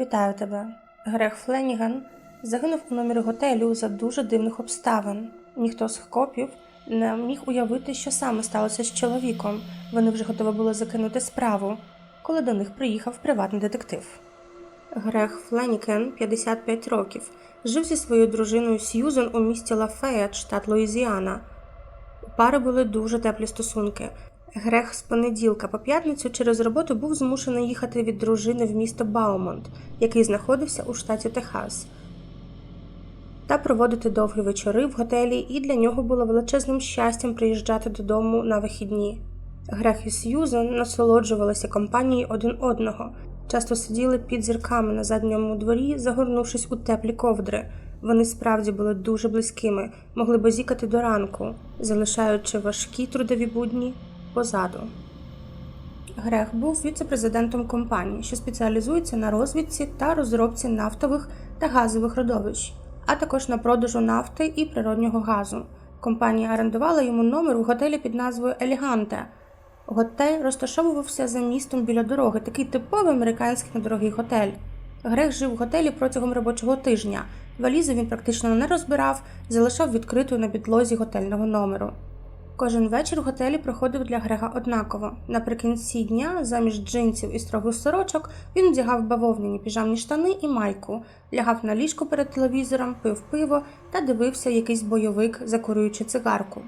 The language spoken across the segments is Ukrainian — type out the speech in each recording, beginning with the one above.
Вітаю тебе. Грег Фленіган загинув у номері готелю за дуже дивних обставин. Ніхто з копів не міг уявити, що саме сталося з чоловіком. Вони вже готові були закинути справу, коли до них приїхав приватний детектив. Грег Фленікен, 55 років, жив зі своєю дружиною Сьюзен у місті Лафеєт, штат Луїзіана. У пари були дуже теплі стосунки. Грег з понеділка по п'ятницю через роботу був змушений їхати від дружини в місто Баумонт, який знаходився у штаті Техас, та проводити довгі вечори в готелі, і для нього було величезним щастям приїжджати додому на вихідні. Грег і Сьюзен насолоджувалися компанією один одного, часто сиділи під зірками на задньому дворі, загорнувшись у теплі ковдри. Вони справді були дуже близькими, могли базікати до ранку, залишаючи важкі трудові будні позаду. Грег був віце-президентом компанії, що спеціалізується на розвідці та розробці нафтових та газових родовищ, а також на продажу нафти і природнього газу. Компанія орендувала йому номер у готелі під назвою Еліганте. Готель розташовувався за містом біля дороги, такий типовий американський недорогий готель. Грег жив в готелі протягом робочого тижня. Валізу він практично не розбирав, залишав відкритою на підлозі готельного номеру. Кожен вечір в готелі проходив для Грега однаково. Наприкінці дня, замість джинсів і строгих сорочок, він одягав бавовняні піжамні штани і майку, лягав на ліжко перед телевізором, пив пиво та дивився якийсь бойовик, закурюючи цигарку.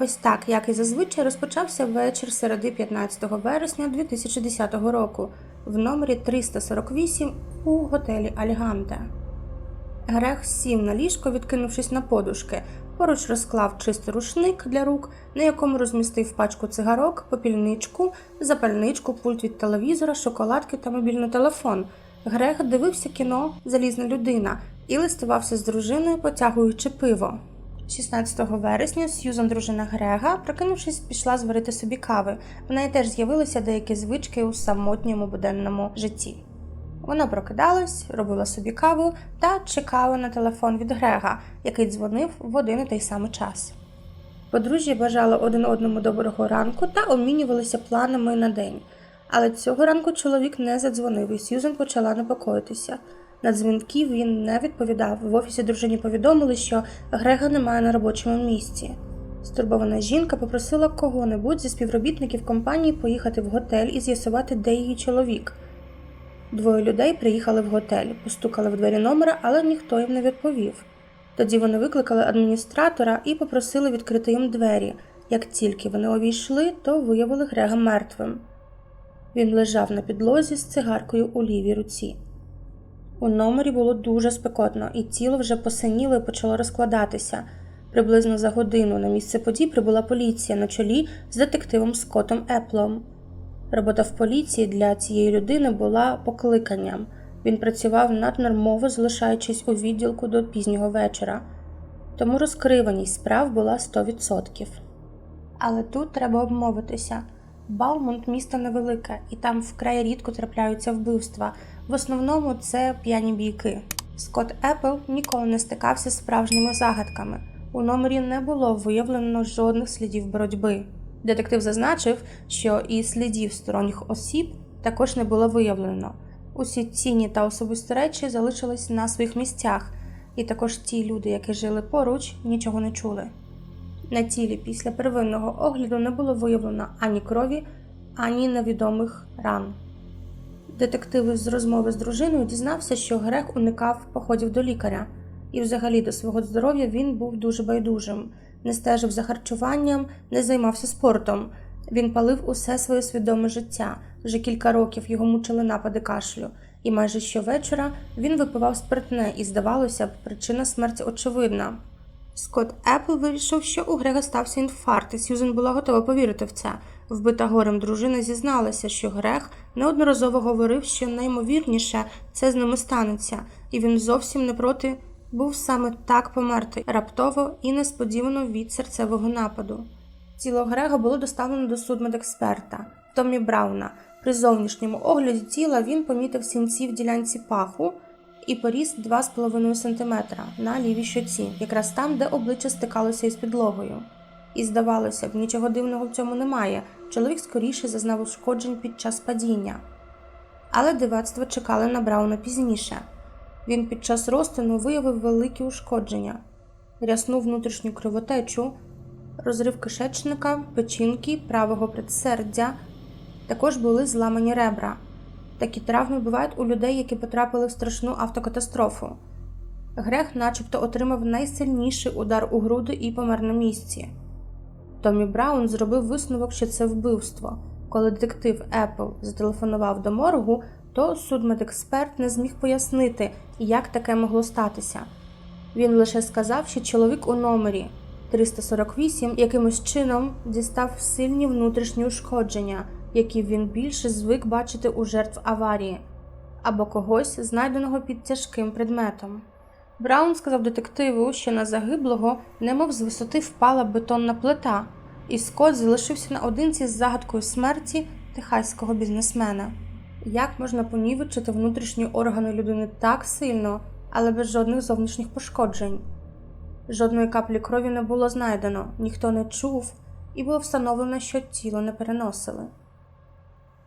Ось так, як і зазвичай, розпочався вечір середи 15 вересня 2010 року в номері 348 у готелі Альганте. Грег сів на ліжко, відкинувшись на подушки. Поруч розклав чистий рушник для рук, на якому розмістив пачку цигарок, попільничку, запальничку, пульт від телевізора, шоколадки та мобільний телефон. Грег дивився кіно Залізна людина і листувався з дружиною, потягуючи пиво. 16 вересня Сьюзан, дружина Грега, прокинувшись, пішла зварити собі кави. В неї теж з'явилися деякі звички у самотньому буденному житті. Вона прокидалась, робила собі каву та чекала на телефон від Грега, який дзвонив в один і той самий час. Подружжя бажало один одному доброго ранку та обмінювалися планами на день. Але цього ранку чоловік не задзвонив, і Сьюзен почала непокоїтися. На дзвінки він не відповідав. В офісі дружині повідомили, що Грега немає на робочому місці. Стурбована жінка попросила кого-небудь зі співробітників компанії поїхати в готель і з'ясувати, де її чоловік. Двоє людей приїхали в готель, постукали в двері номера, але ніхто їм не відповів. Тоді вони викликали адміністратора і попросили відкрити їм двері. Як тільки вони увійшли, то виявили Грега мертвим. Він лежав на підлозі з цигаркою у лівій руці. У номері було дуже спекотно, і тіло вже посиніло і почало розкладатися. Приблизно за годину на місце подій прибула поліція на чолі з детективом Скоттом Еплом. Робота в поліції для цієї людини була покликанням. Він працював наднормово, залишаючись у відділку до пізнього вечора, тому розкриваність справ була 100%. Але тут треба обмовитися. Баумонт місто невелике, і там вкрай рідко трапляються вбивства. В основному це п'яні бійки. Скотт Епл ніколи не стикався з справжніми загадками. У номері не було виявлено жодних слідів боротьби. Детектив зазначив, що і слідів сторонніх осіб також не було виявлено. Усі цінні та особисті речі залишились на своїх місцях, і також ті люди, які жили поруч, нічого не чули. На тілі після первинного огляду не було виявлено ані крові, ані невідомих ран. Детектив з розмови з дружиною дізнався, що Грег уникав походів до лікаря, і взагалі до свого здоров'я він був дуже байдужим, не стежив за харчуванням, не займався спортом. Він палив усе своє свідоме життя. Вже кілька років його мучили напади кашлю, і майже щовечора він випивав спиртне, і, здавалося б, причина смерті очевидна. Скотт Епл вирішив, що у Грега стався інфаркт, і Сьюзен була готова повірити в це. Вбита горем дружина зізналася, що Грег неодноразово говорив, що наймовірніше це з ними станеться, і він зовсім не проти був саме так померти раптово і несподівано від серцевого нападу. Тіло Грега було доставлено до судмедексперта Томі Брауна. При зовнішньому огляді тіла він помітив сінці в ділянці паху і поріс 2,5 см на лівій щоці, якраз там, де обличчя стикалося із підлогою. І здавалося б, нічого дивного в цьому немає. Чоловік скоріше зазнав ушкоджень під час падіння. але дивацтво чекали на Брауна пізніше. Він під час розтину виявив великі ушкодження, рясну внутрішню кровотечу, розрив кишечника, печінки, правого предсердя. Також були зламані ребра. Такі травми бувають у людей, які потрапили в страшну автокатастрофу. Грех начебто отримав найсильніший удар у груди і помер на місці. Томі Браун зробив висновок, що це вбивство. Коли детектив Епл зателефонував до моргу, то судмедексперт не зміг пояснити, як таке могло статися. Він лише сказав, що чоловік у номері 348 якимось чином дістав сильні внутрішні ушкодження, які він більше звик бачити у жертв аварії, або когось, знайденого під тяжким предметом. Браун сказав детективу, що на загиблого, немов з висоти впала бетонна плита, і Скотт залишився наодинці з загадкою смерті техаського бізнесмена. Як можна понівечити внутрішні органи людини так сильно, але без жодних зовнішніх пошкоджень? Жодної каплі крові не було знайдено, ніхто не чув, і було встановлено, що тіло не переносили.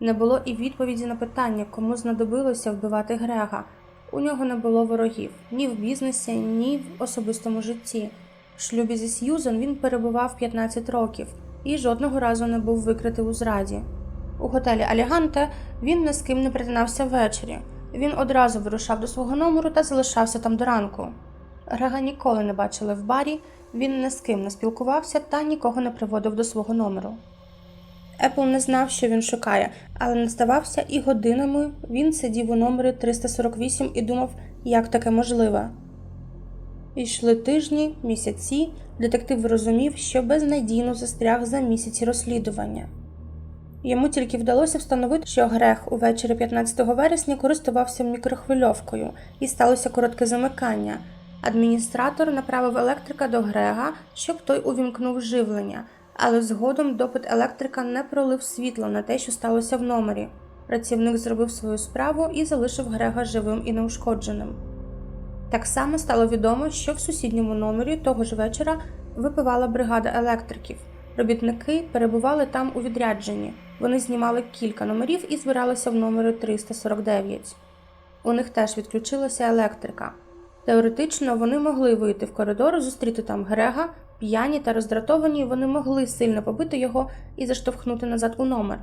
Не було і відповіді на питання, кому знадобилося вбивати Грега. У нього не було ворогів ні в бізнесі, ні в особистому житті. В шлюбі зі Сьюзен він перебував 15 років і жодного разу не був викритий у зраді. У готелі Аліганте він ні з ким не притинався ввечері. Він одразу вирушав до свого номеру та залишався там до ранку. Грега ніколи не бачили в барі, він ні з ким не спілкувався та нікого не приводив до свого номеру. Епл не знав, що він шукає, але не здавався, і годинами він сидів у номері 348 і думав, як таке можливе. Йшли тижні, місяці, детектив розумів, що безнадійно застряг за місяці розслідування. Йому тільки вдалося встановити, що Грех увечері 15 вересня користувався мікрохвильовкою і сталося коротке замикання. Адміністратор направив електрика до Грега, щоб той увімкнув живлення, але згодом допит електрика не пролив світло на те, що сталося в номері. Працівник зробив свою справу і залишив Грега живим і неушкодженим. Так само стало відомо, що в сусідньому номері того ж вечора випивала бригада електриків. Робітники перебували там у відрядженні. Вони знімали кілька номерів і збиралися в номері 349. У них теж відключилася електрика. Теоретично вони могли вийти в коридор, зустріти там Грега, п'яні та роздратовані, вони могли сильно побити його і заштовхнути назад у номер.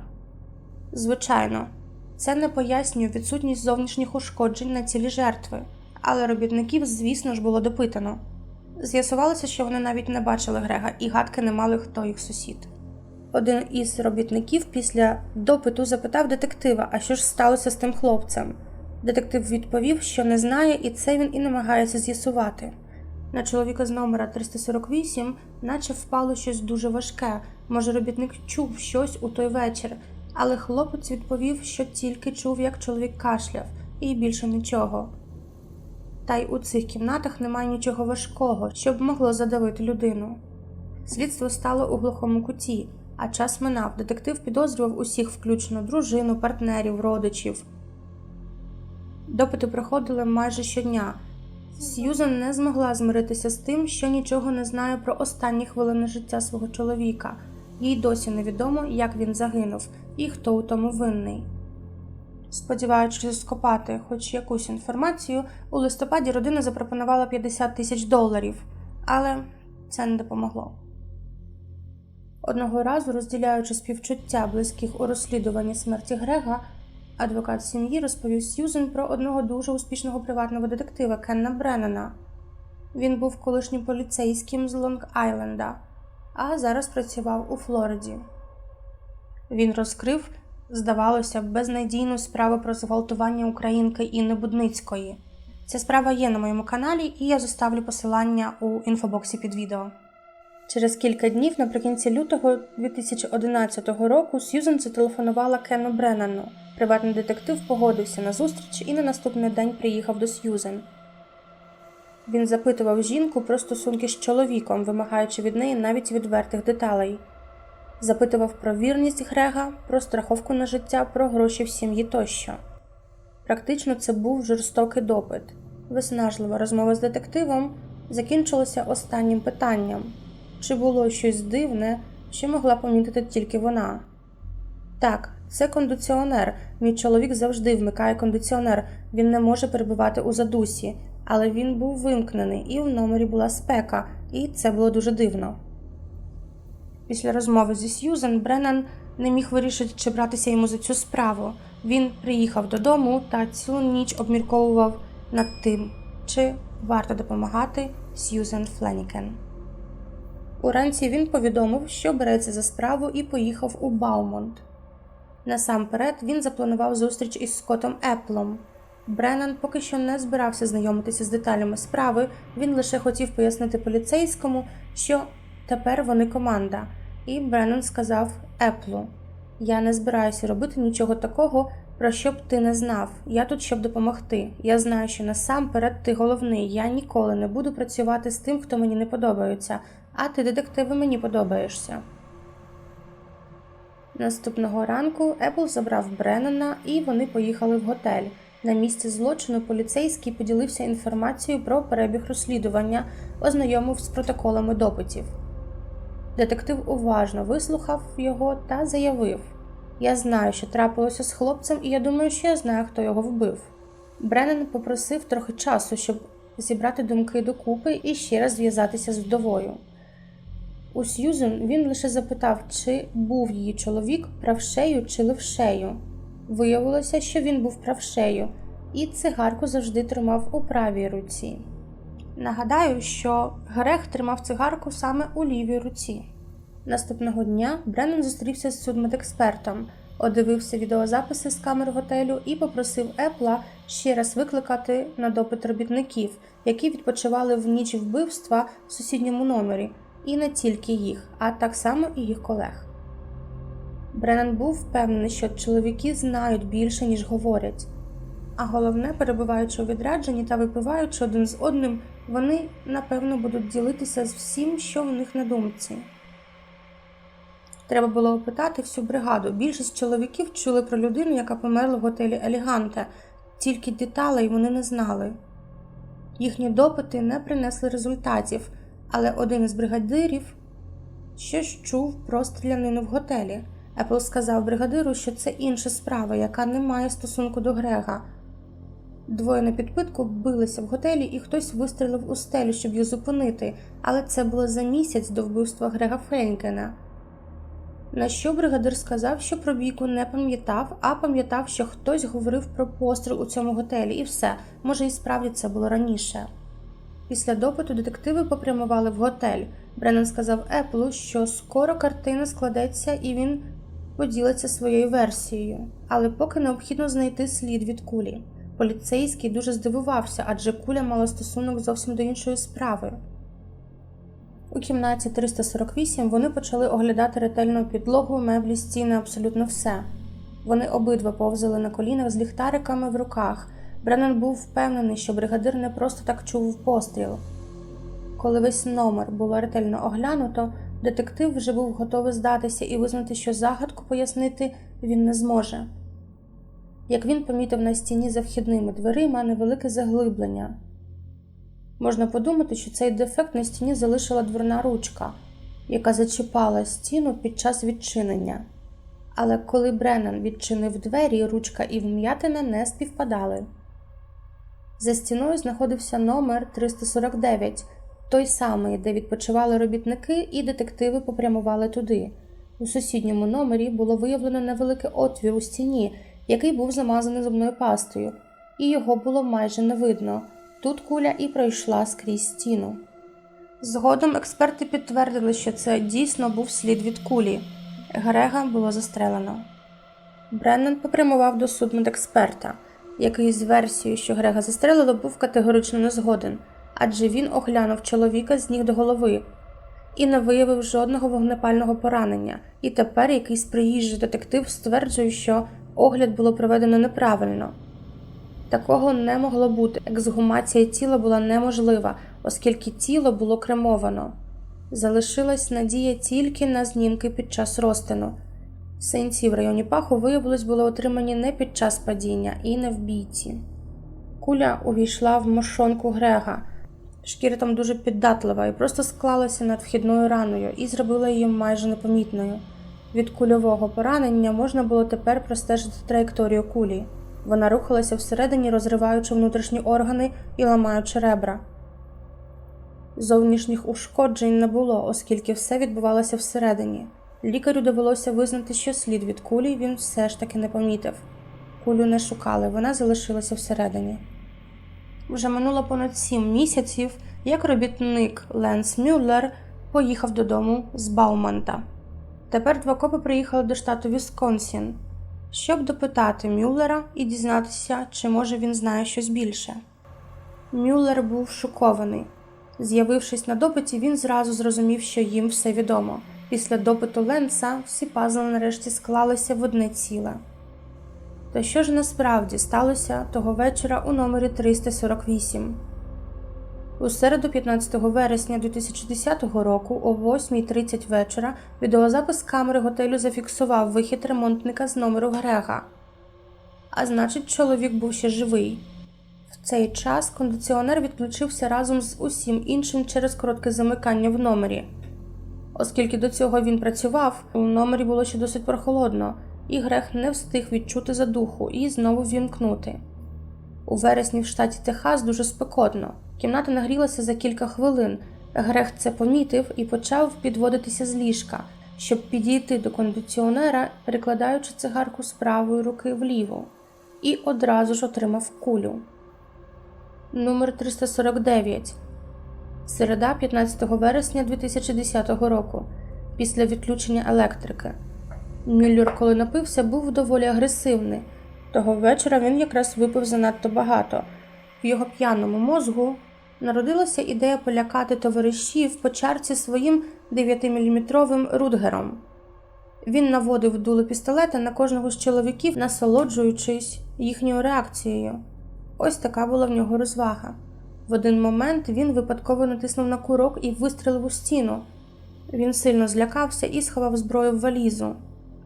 Звичайно, це не пояснює відсутність зовнішніх ушкоджень на цілі жертви, але робітників, звісно ж, було допитано. З'ясувалося, що вони навіть не бачили Грега і гадки не мали, хто їх сусід. Один із робітників після допиту запитав детектива, а що ж сталося з тим хлопцем. Детектив відповів, що не знає, і це він і намагається з'ясувати. На чоловіка з номера 348 наче впало щось дуже важке. Може, робітник чув щось у той вечір, але хлопець відповів, що тільки чув, як чоловік кашляв, і більше нічого. Та й у цих кімнатах немає нічого важкого, щоб могло задавити людину. Слідство стало у глухому куті, а час минав. Детектив підозрював усіх, включно дружину, партнерів, родичів. Допити проходили майже щодня. Сьюзен не змогла змиритися з тим, що нічого не знає про останні хвилини життя свого чоловіка. Їй досі невідомо, як він загинув і хто у тому винний. Сподіваючись скопати хоч якусь інформацію, у листопаді родина запропонувала 50 тисяч доларів, але це не допомогло. Одного разу, розділяючи співчуття близьких у розслідуванні смерті Грега, адвокат сім'ї розповів Сьюзен про одного дуже успішного приватного детектива Кенна Бреннана. Він був колишнім поліцейським з Лонг-Айленда, а зараз працював у Флориді. Він розкрив, здавалося, безнадійну справу про зґвалтування українки Інни Будницької. Ця справа є на моєму каналі, і я зоставлю посилання у інфобоксі під відео. Через кілька днів, наприкінці лютого 2011 року, Сьюзен зателефонувала Кену Бреннану. Приватний детектив погодився на зустріч і на наступний день приїхав до Сьюзен. Він запитував жінку про стосунки з чоловіком, вимагаючи від неї навіть відвертих деталей. Запитував про вірність Грега, про страховку на життя, про гроші в сім'ї тощо. Практично це був жорстокий допит. Виснажлива розмова з детективом закінчилася останнім питанням чи було щось дивне, що могла помітити тільки вона. Так, Це кондиціонер. Мій чоловік завжди вмикає кондиціонер. Він не може перебувати у задусі, але він був вимкнений, і в номері була спека, і це було дуже дивно. Після розмови зі Сьюзен Бреннан не міг вирішити, чи братися йому за цю справу. Він приїхав додому та цілу ніч обмірковував над тим, чи варто допомагати Сьюзен Фленікен. Уранці він повідомив, що береться за справу і поїхав у Баумонт. Насамперед він запланував зустріч із Скоттом Еплом. Бреннан поки що не збирався знайомитися з деталями справи, він лише хотів пояснити поліцейському, що тепер вони команда, і Бреннан сказав Еплу: Я не збираюся робити нічого такого, про що б ти не знав. Я тут, щоб допомогти. Я знаю, що насамперед ти головний. Я ніколи не буду працювати з тим, хто мені не подобається, а ти, детективи, мені подобаєшся. Наступного ранку Епл забрав Бреннана і вони поїхали в готель. На місці злочину поліцейський поділився інформацією про перебіг розслідування, ознайомив з протоколами допитів. Детектив уважно вислухав його та заявив: Я знаю, що трапилося з хлопцем, і я думаю, що я знаю, хто його вбив. Бреннан попросив трохи часу, щоб зібрати думки докупи і ще раз зв'язатися з вдовою. У Сьюзен він лише запитав, чи був її чоловік правшею чи левшею. Виявилося, що він був правшею, і цигарку завжди тримав у правій руці. Нагадаю, що Грех тримав цигарку саме у лівій руці. Наступного дня Бреннан зустрівся з судмедекспертом, одивився відеозаписи з камер готелю і попросив Епла ще раз викликати на допит робітників, які відпочивали в ніч вбивства в сусідньому номері, і не тільки їх, а так само і їх колег. Бреннан був впевнений, що чоловіки знають більше, ніж говорять. А головне, перебуваючи у відрядженні та випиваючи один з одним, вони напевно будуть ділитися з всім, що в них на думці. Треба було опитати всю бригаду. Більшість чоловіків чули про людину, яка померла в готелі Еліганте, тільки деталей вони не знали. Їхні допити не принесли результатів, але один із бригадирів щось чув про стрілянину в готелі. Епл сказав бригадиру, що це інша справа, яка не має стосунку до Грега. Двоє на підпитку билися в готелі, і хтось вистрілив у стелю, щоб їх зупинити, але це було за місяць до вбивства Грега Френкена. На що бригадир сказав, що про бійку не пам'ятав, а пам'ятав, що хтось говорив про постріл у цьому готелі, і все, може, і справді це було раніше. Після допиту детективи попрямували в готель. Бреннан сказав Еплу, що скоро картина складеться і він поділиться своєю версією, але поки необхідно знайти слід від кулі. Поліцейський дуже здивувався, адже куля мала стосунок зовсім до іншої справи. У кімнаті 348 вони почали оглядати ретельну підлогу, меблі, стіни, абсолютно все. Вони обидва повзали на колінах з ліхтариками в руках. Бреннан був впевнений, що бригадир не просто так чув постріл. Коли весь номер було ретельно оглянуто, детектив вже був готовий здатися і визнати, що загадку пояснити він не зможе. Як він помітив на стіні за вхідними дверима невелике заглиблення. Можна подумати, що цей дефект на стіні залишила дверна ручка, яка зачіпала стіну під час відчинення. Але коли Бреннан відчинив двері, ручка і вм'ятина не співпадали. За стіною знаходився номер 349, той самий, де відпочивали робітники, і детективи попрямували туди. У сусідньому номері було виявлено невеликий отвір у стіні, який був замазаний зубною пастою, і його було майже не видно. Тут куля і пройшла скрізь стіну. Згодом експерти підтвердили, що це дійсно був слід від кулі. Грега було застрелено. Бреннан попрямував до судмедексперта, який з версією, що Грега застрелило, був категорично не згоден, адже він оглянув чоловіка з ніг до голови і не виявив жодного вогнепального поранення. І тепер якийсь приїжджий детектив стверджує, що огляд було проведено неправильно. Такого не могло бути. Ексгумація тіла була неможлива, оскільки тіло було кремовано. Залишилась надія тільки на знімки під час розтину. Синці в районі паху, виявилось, були отримані не під час падіння і не в бійці. Куля увійшла в мошонку Грега. Шкіра там дуже піддатлива і просто склалася над вхідною раною і зробила її майже непомітною. Від кульового поранення можна було тепер простежити траєкторію кулі. Вона рухалася всередині, розриваючи внутрішні органи і ламаючи ребра. Зовнішніх ушкоджень не було, оскільки все відбувалося всередині. Лікарю довелося визнати, що слід від кулі він все ж таки не помітив. Кулю не шукали, вона залишилася всередині. Вже минуло понад сім місяців, як робітник Ленс Мюллер поїхав додому з Бауманта. Тепер два копи приїхали до штату Вісконсін, щоб допитати Мюллера і дізнатися, чи може він знає щось більше. Мюллер був шокований. З'явившись на допиті, він зразу зрозумів, що їм все відомо. Після допиту Ленса всі пазли нарешті склалися в одне ціле. Та що ж насправді сталося того вечора у номері 348? У середу 15 вересня 2010 року о 8.30 вечора відеозапис камери готелю зафіксував вихід ремонтника з номеру Грега. А значить, чоловік був ще живий. В цей час кондиціонер відключився разом з усім іншим через коротке замикання в номері. Оскільки до цього він працював, у номері було ще досить прохолодно, і Грег не встиг відчути задуху і знову вімкнути. У вересні в штаті Техас дуже спекотно. Кімната нагрілася за кілька хвилин. Грег це помітив і почав підводитися з ліжка, щоб підійти до кондиціонера, перекладаючи цигарку з правої руки вліву, і одразу ж отримав кулю. Номер 349. Середа 15 вересня 2010 року. Після відключення електрики. Мюллер, коли напився, був доволі агресивний. Того вечора він якраз випив занадто багато. В його п'яному мозгу народилася ідея полякати товаришів по чарці своїм 9-мм рудгером. Він наводив дуло пістолета на кожного з чоловіків, насолоджуючись їхньою реакцією. Ось така була в нього розвага. В один момент він випадково натиснув на курок і вистрелив у стіну. Він сильно злякався і сховав зброю в валізу,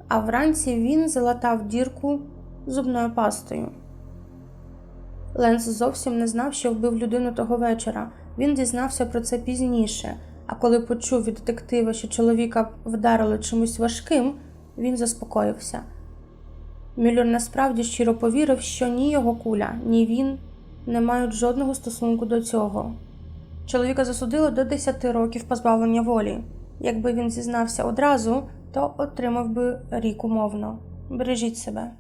а вранці він залатав дірку зубною пастою. Ленс зовсім не знав, що вбив людину того вечора. Він дізнався про це пізніше, а коли почув від детектива, що чоловіка вдарили чимось важким, він заспокоївся. Мюллер насправді щиро повірив, що ні його куля, ні він не мають жодного стосунку до цього. Чоловіка засудили до 10 років позбавлення волі. Якби він зізнався одразу, то отримав би рік умовно. Бережіть себе.